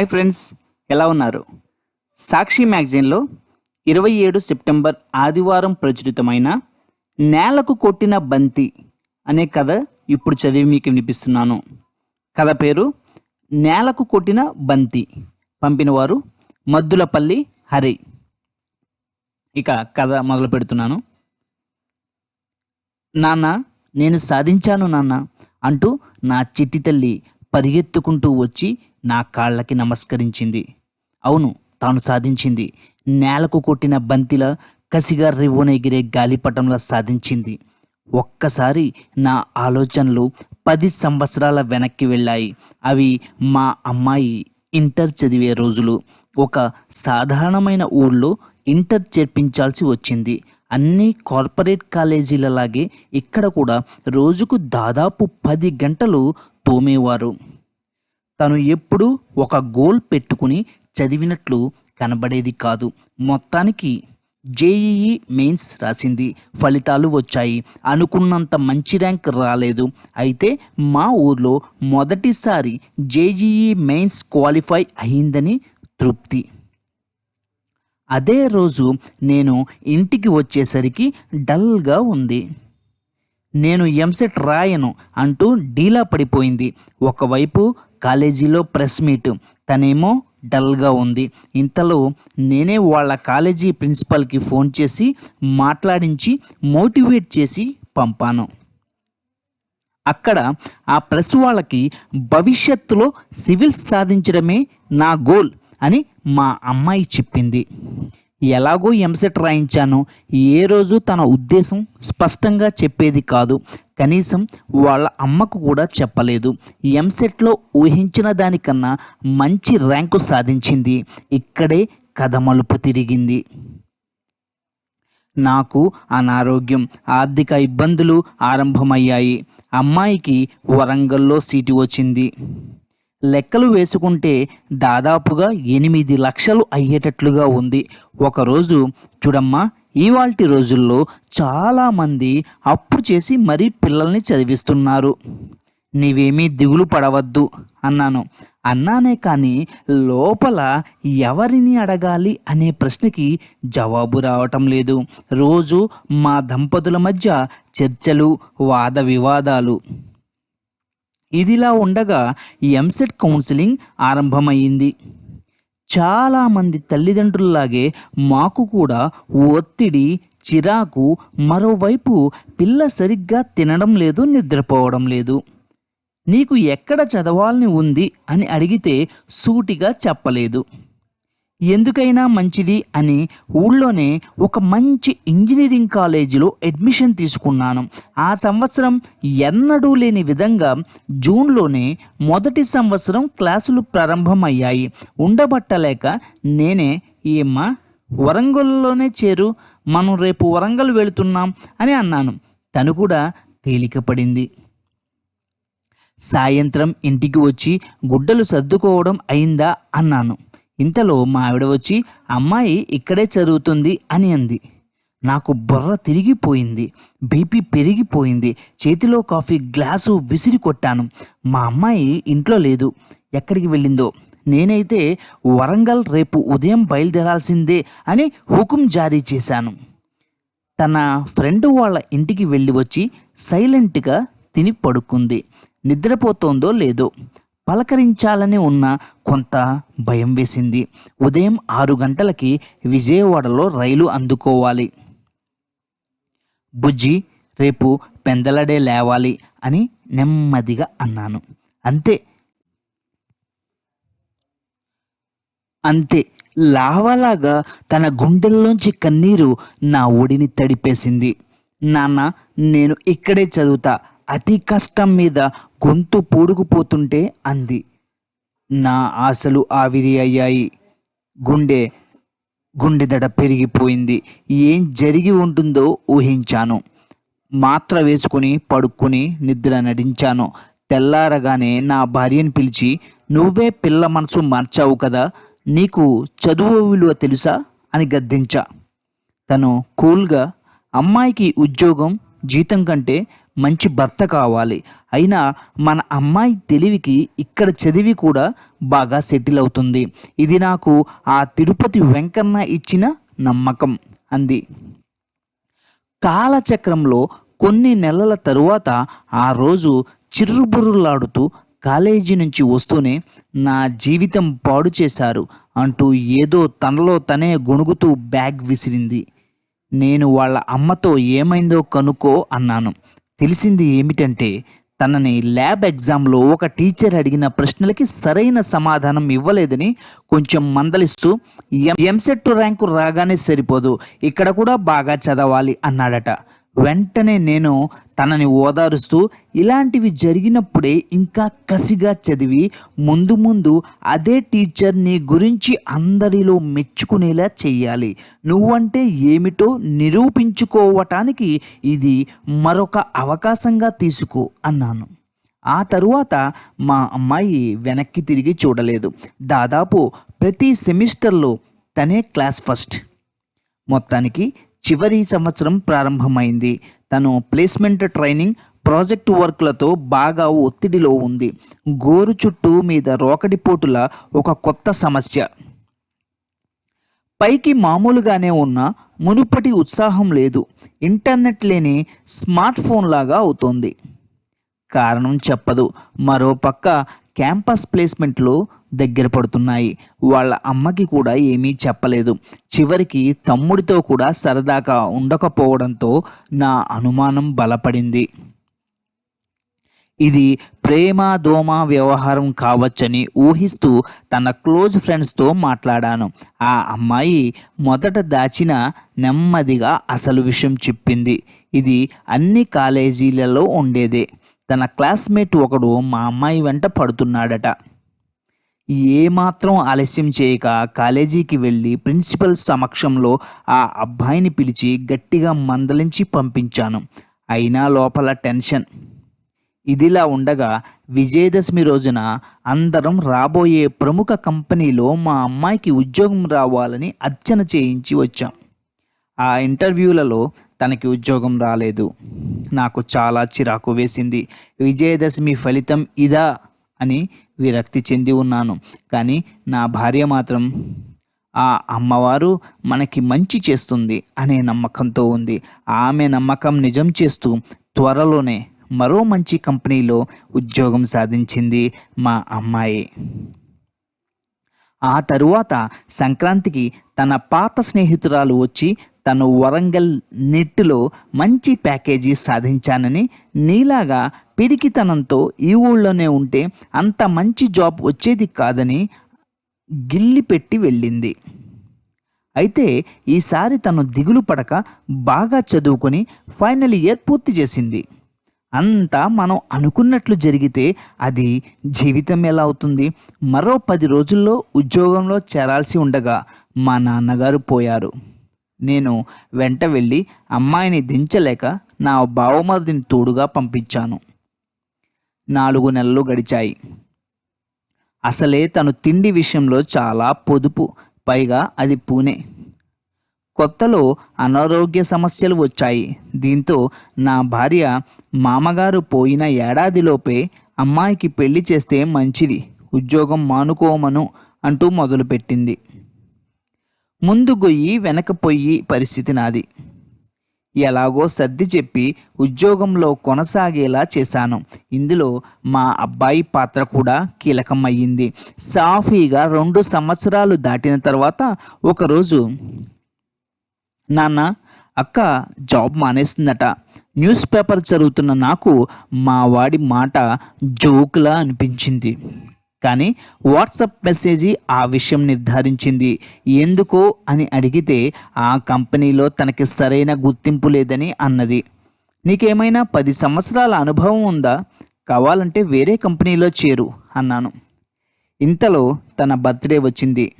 Hi friends ఎలా ఉన్నారు? సాక్షి మ్యాగజైన్లో ఇరవై ఏడు సెప్టెంబర్ ఆదివారం ప్రచురితమైన నేలకు కొట్టిన బంతి అనే కథ ఇప్పుడు చదివి మీకు వినిపిస్తున్నాను. కథ పేరు నేలకు కొట్టిన బంతి. పంపినవారు మద్దులపల్లి హరి. ఇక కథ మొదలు పెడుతున్నాను. నాన్న నేను సాధించాను నాన్న అంటూ నా చిట్టి తల్లి పరిగెత్తుకుంటూ వచ్చి నా కాళ్ళకి నమస్కరించింది. అవును తాను సాధించింది. నేలకు కొట్టిన బంతిల కసిగా రివ్వున ఎగిరే గాలిపటంలా సాధించింది. ఒక్కసారి నా ఆలోచనలు పది సంవత్సరాల వెనక్కి వెళ్ళాయి. అవి మా అమ్మాయి ఇంటర్ చదివే రోజులు. ఒక సాధారణమైన ఊళ్ళో ఇంటర్ చేర్పించాల్సి వచ్చింది. అన్ని కార్పొరేట్ కాలేజీలలాగే ఇక్కడ కూడా రోజుకు దాదాపు పది గంటలు తోమేవారు. తను ఎప్పుడూ ఒక గోల్ పెట్టుకుని చదివినట్లు కనబడేది కాదు. మొత్తానికి జేఈఈ మెయిన్స్ రాసింది. ఫలితాలు వచ్చాయి. అనుకున్నంత మంచి ర్యాంక్ రాలేదు. అయితే మా ఊర్లో మొదటిసారి జేఈఈ మెయిన్స్ క్వాలిఫై అయిందని తృప్తి. అదే రోజు నేను ఇంటికి వచ్చేసరికి డల్గా ఉంది. నేను ఎంసెట్ రాయను అంటూ డీలా పడిపోయింది. ఒకవైపు కాలేజీలో ప్రెస్ మీట్. తనేమో డల్గా ఉంది. ఇంతలో నేనే వాళ్ళ కాలేజీ ప్రిన్సిపల్కి ఫోన్ చేసి మాట్లాడించి మోటివేట్ చేసి పంపాను. అక్కడ ఆ ప్రెస్ వాళ్ళకి భవిష్యత్తులో సివిల్స్ సాధించడమే నా గోల్ అని మా అమ్మాయి చెప్పింది. ఎలాగో ఎంసెట్ రాయించాను. ఏ రోజు తన ఉద్దేశం స్పష్టంగా చెప్పేది కాదు. కనీసం వాళ్ళ అమ్మకు కూడా చెప్పలేదు. ఎంసెట్లో ఊహించిన దానికన్నా మంచి ర్యాంకు సాధించింది. ఇక్కడే కథ మలుపు తిరిగింది. నాకు అనారోగ్యం ఆర్థిక ఇబ్బందులు ఆరంభమయ్యాయి. అమ్మాయికి వరంగల్లో సీటు వచ్చింది. లెక్కలు వేసుకుంటే దాదాపుగా ఎనిమిది లక్షలు అయ్యేటట్లుగా ఉంది. ఒకరోజు చూడమ్మా ఇవాల్టి రోజుల్లో చాలామంది అప్పు చేసి మరీ పిల్లల్ని చదివిస్తున్నారు. నీవేమీ దిగులు పడవద్దు అన్నాను. అన్నానే కానీ లోపల ఎవరిని అడగాలి అనే ప్రశ్నకి జవాబు రావటం లేదు. రోజు మా దంపతుల మధ్య చర్చలు వాద వివాదాలు. ఇదిలా ఉండగా ఎంసెట్ కౌన్సిలింగ్ ఆరంభమైంది. చాలామంది తల్లిదండ్రుల్లాగే మాకు కూడా ఒత్తిడి చిరాకు మరోవైపు పిల్ల సరిగ్గా తినడం లేదు నిద్రపోవడం లేదు. నీకు ఎక్కడ చదవాలని ఉంది అని అడిగితే సూటిగా చెప్పలేదు. ఎందుకైనా మంచిది అని ఊళ్ళోనే ఒక మంచి ఇంజనీరింగ్ కాలేజీలో అడ్మిషన్ తీసుకున్నాను. ఆ సంవత్సరం ఎన్నడూ లేని విధంగా జూన్లోనే మొదటి సంవత్సరం క్లాసులు ప్రారంభమయ్యాయి. ఉండబట్టలేక నేనే ఏమ్మా వరంగల్లోనే చేరు మనం రేపు వరంగల్ వెళుతున్నాం అని అన్నాను. తను కూడా తేలికపడింది సాయంత్రం ఇంటికి వచ్చి గుడ్డలు సర్దుకోవడం అయిందా అన్నాను. ఇంతలో మా ఆవిడ వచ్చి అమ్మాయి ఇక్కడే చదువుతుంది అని అంది. నాకు బుర్ర తిరిగిపోయింది. బీపీ పెరిగిపోయింది. చేతిలో కాఫీ గ్లాసు విసిరి కొట్టాను. మా అమ్మాయి ఇంట్లో లేదు. ఎక్కడికి వెళ్ళిందో? నేనైతే వరంగల్ రేపు ఉదయం బయలుదేరాల్సిందే అని హుకుం జారీ చేశాను. తన ఫ్రెండ్ వాళ్ళ ఇంటికి వెళ్ళి వచ్చి సైలెంట్గా తిని పడుకుంది. నిద్రపోతోందో లేదో? పలకరించాలని ఉన్న కొంత భయం వేసింది. ఉదయం ఆరు గంటలకి విజయవాడలో రైలు అందుకోవాలి. బుజ్జి రేపు పెందలడే లేవాలి అని నెమ్మదిగా అన్నాను. అంతే. అంతే. లావలాగా తన గుండెల్లోంచి కన్నీరు నా ఒడిని తడిపేసింది. నాన్న నేను ఇక్కడే చదువుతా. అతి కష్టం మీద గొంతు పూడుకుపోతుంటే అంది. నా ఆశలు ఆవిరి అయ్యాయి. గుండె గుండె దడ పెరిగిపోయింది. ఏం జరిగి ఉంటుందో ఊహించాను. మాత్ర వేసుకుని పడుక్కుని నిద్ర నడించాను. తెల్లారగానే నా భార్యను పిలిచి నువ్వే పిల్ల మనసు మార్చావు కదా నీకు చదువు విలువ తెలుసా? అని గద్దించా. తను కూల్గా అమ్మాయికి ఉద్యోగం జీతం కంటే మంచి భర్త కావాలి. అయినా మన అమ్మాయి తెలివికి ఇక్కడ చదివి కూడా బాగా సెటిల్ అవుతుంది. ఇది నాకు ఆ తిరుపతి వెంకన్న ఇచ్చిన నమ్మకం అంది. కాలచక్రంలో కొన్ని నెలల తరువాత ఆ రోజు చిర్రుబుర్రులాడుతూ కాలేజీ నుంచి వస్తూనే నా జీవితం పాడు చేశారు అంటూ ఏదో తనలో తనే గొణుగుతూ బ్యాగ్ విసిరింది. నేను వాళ్ళ అమ్మతో ఏమైందో కనుక్కో అన్నాను. తెలిసింది ఏమిటంటే తనని ల్యాబ్ ఎగ్జామ్లో ఒక టీచర్ అడిగిన ప్రశ్నలకి సరైన సమాధానం ఇవ్వలేదని కొంచెం మందలిస్తూ ఎంసెట్ ర్యాంకు రాగానే సరిపోదు ఇక్కడ కూడా బాగా చదవాలి అన్నాడట. వెంటనే నేను తనని ఓదారుస్తూ ఇలాంటివి జరిగినప్పుడే ఇంకా కసిగా చదివి ముందు ముందు అదే టీచర్ నీ గురించి అందరిలో మెచ్చుకునేలా చెయ్యాలి. నువ్వంటే ఏమిటో నిరూపించుకోవటానికి ఇది మరొక అవకాశంగా తీసుకో అన్నాను. ఆ తరువాత మా అమ్మాయి వెనక్కి తిరిగి చూడలేదు. దాదాపు ప్రతి సెమిస్టర్లో తనే క్లాస్ ఫస్ట్. మొత్తానికి చివరి సంవత్సరం ప్రారంభమైంది. తను ప్లేస్మెంట్ ట్రైనింగ్ ప్రాజెక్ట్ వర్క్లతో బాగా ఒత్తిడిలో ఉంది. గోరు చుట్టూ మీద రోకటిపోటుల ఒక కొత్త సమస్య. పైకి మామూలుగానే ఉన్న మునుపటి ఉత్సాహం లేదు. ఇంటర్నెట్ లేని స్మార్ట్ ఫోన్ లాగా అవుతోంది. కారణం చెప్పదు. మరో పక్క క్యాంపస్ ప్లేస్మెంట్లో దగ్గర పడుతున్నాయి. వాళ్ళ అమ్మకి కూడా ఏమీ చెప్పలేదు. చివరికి తమ్ముడితో కూడా సరదాగా ఉండకపోవడంతో నా అనుమానం బలపడింది. ఇది ప్రేమ దోమ వ్యవహారం కావచ్చని ఊహిస్తూ తన క్లోజ్ ఫ్రెండ్స్తో మాట్లాడాను. ఆ అమ్మాయి మొదట దాచిన నెమ్మదిగా అసలు విషయం చెప్పింది. ఇది అన్ని కాలేజీలలో ఉండేదే. తన క్లాస్మేట్ ఒకడు మా అమ్మాయి వెంట పడుతున్నాడట. ఏమాత్రం ఆలస్యం చేయక కాలేజీకి వెళ్ళి ప్రిన్సిపల్ సమక్షంలో ఆ అబ్బాయిని పిలిచి గట్టిగా మందలించి పంపించాను. అయినా లోపల టెన్షన్. ఇదిలా ఉండగా విజయదశమి రోజున అందరం రాబోయే ప్రముఖ కంపెనీలో మా అమ్మాయికి ఉద్యోగం రావాలని అర్చన చేయించి వచ్చాం. ఆ ఇంటర్వ్యూలలో తనకి ఉద్యోగం రాలేదు. నాకు చాలా చిరాకు వేసింది. విజయదశమి ఫలితం ఇదా? అని విరక్తి చెంది ఉన్నాను. కానీ నా భార్య మాత్రం ఆ అమ్మవారు మనకి మంచి చేస్తుంది అనే నమ్మకంతో ఉంది. ఆమె నమ్మకం నిజం చేస్తూ త్వరలోనే మరో మంచి కంపెనీలో ఉద్యోగం సాధించింది మా అమ్మాయి. ఆ తరువాత సంక్రాంతికి తన పాత స్నేహితురాలు వచ్చి తను వరంగల్ నెట్లో మంచి ప్యాకేజీ సాధించానని నీలాగా పిరికితనంతో ఈ ఊళ్ళోనే ఉంటే అంత మంచి జాబ్ వచ్చేది కాదని గిల్లి పెట్టి వెళ్ళింది. అయితే ఈసారి తను దిగులు పడక బాగా చదువుకొని ఫైనల్ ఇయర్ పూర్తి చేసింది. అంతా మనం అనుకున్నట్లు జరిగితే అది జీవితం ఎలా అవుతుంది? మరో పది రోజుల్లో ఉద్యోగంలో చేరాల్సి ఉండగా మా నాన్నగారు పోయారు. నేను వెంట వెళ్ళి అమ్మాయిని దించలేక నా బావమరిదిని తోడుగా పంపించాను. నాలుగు నెలలు గడిచాయి. అసలే తను తిండి విషయంలో చాలా పొదుపు పైగా అది పూణే. కొత్తలో అనారోగ్య సమస్యలు వచ్చాయి. దీంతో నా భార్య మామగారు పోయిన ఏడాదిలోపే అమ్మాయికి పెళ్ళి చేస్తే మంచిది ఉద్యోగం మానుకోమను అంటూ మొదలుపెట్టింది. ముందు గొయ్యి వెనక పొయ్యి పరిస్థితి నాది. ఎలాగో సర్ది చెప్పి ఉద్యోగంలో కొనసాగేలా చేశాను. ఇందులో మా అబ్బాయి పాత్ర కూడా కీలకం అయ్యింది సాఫీగా రెండు సంవత్సరాలు దాటిన తర్వాత ఒకరోజు నాన్న అక్క జాబ్ మానేస్తుందట. న్యూస్ పేపర్ చదువుతున్న నాకు మా వాడి మాట జోకులా అనిపించింది. కానీ వాట్సాప్ మెసేజీ ఆ విషయం నిర్ధారించింది. ఎందుకో అని అడిగితే ఆ కంపెనీలో తనకి సరైన గుర్తింపు లేదని అన్నది. నీకేమైనా పది సంవత్సరాల అనుభవం ఉందా? కావాలంటే వేరే కంపెనీలో చేరు అన్నాను. ఇంతలో తన బర్త్డే వచ్చింది.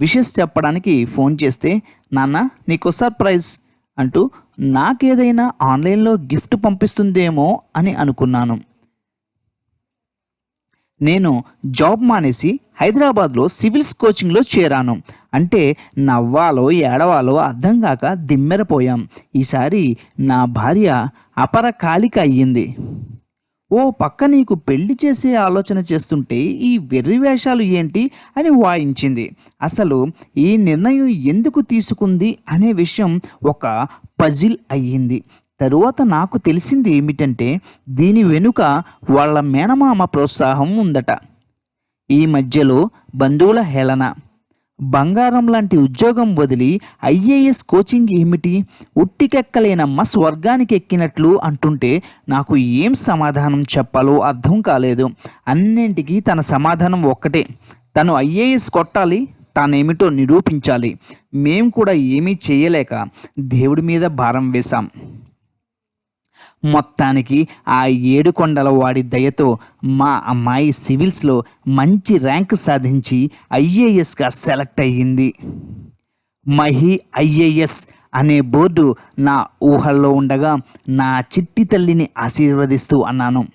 విషెస్ చెప్పడానికి ఫోన్ చేస్తే నాన్న నీకు సర్ప్రైజ్ అంటూ నాకేదైనా ఆన్లైన్లో గిఫ్ట్ పంపిస్తుందేమో అని అనుకున్నాను. నేను జాబ్ మానేసి హైదరాబాద్లో సివిల్స్ కోచింగ్లో చేరాను. అంటే నవ్వాలో ఏడవాలో అర్థం కాక దిమ్మెరపోయాం ఈసారి నా భార్య అపరకాలిక అయ్యింది. ఓ పక్క నీకు పెళ్ళి చేసే ఆలోచన చేస్తుంటే ఈ వెర్రి వేషాలు ఏంటి అని వాయించింది. అసలు ఈ నిర్ణయం ఎందుకు తీసుకుంది అనే విషయం ఒక పజిల్ అయ్యింది. తరువాత నాకు తెలిసింది ఏమిటంటే దీని వెనుక వాళ్ళ మేనమామ ప్రోత్సాహం ఉందట. ఈ మధ్యలో బంధువుల హేళన. బంగారం లాంటి ఉద్యోగం వదిలి ఐఏఎస్ కోచింగ్ ఏమిటి? ఉట్టికెక్కలేనమ్మ స్వర్గానికి ఎక్కినట్లు అంటుంటే నాకు ఏం సమాధానం చెప్పాలో అర్థం కాలేదు. అన్నింటికీ తన సమాధానం ఒక్కటే. తను ఐఏఎస్ కొట్టాలి తానేమిటో నిరూపించాలి. మేం కూడా ఏమీ చేయలేక దేవుడి మీద భారం వేశాం. మొత్తానికి ఆ ఏడుకొండల వాడి దయతో మా అమ్మాయి సివిల్స్లో మంచి ర్యాంక్ సాధించి ఐఏఎస్గా సెలెక్ట్ అయ్యింది. మహి ఐఏఎస్ అనే బోర్డు నా ఊహల్లో ఉండగా నా చిట్టి తల్లిని ఆశీర్వదిస్తూ అన్నాను.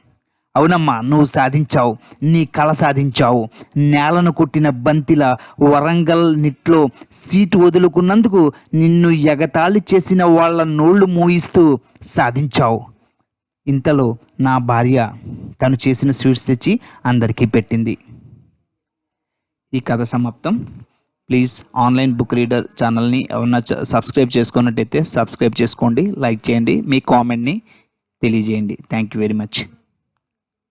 అవునమ్మా నువ్వు సాధించావు నీ కళ సాధించావు. నేలను కొట్టిన బంతిల వరంగల్ నిట్లో సీటు వదులుకున్నందుకు నిన్ను ఎగతాళి చేసిన వాళ్ళ నోళ్ళు మూయిస్తూ సాధించావు. ఇంతలో నా భార్య తను చేసిన స్వీట్స్ తెచ్చి అందరికీ పెట్టింది. ఈ కథ సమాప్తం. ప్లీజ్ ఆన్లైన్ బుక్ రీడర్ ఛానల్ని ఏమన్నా చ- సబ్స్క్రైబ్ చేసుకున్నట్టయితే సబ్స్క్రైబ్ చేసుకోండి లైక్ చేయండి మీ కామెంట్ని తెలియజేయండి. Thank you very much.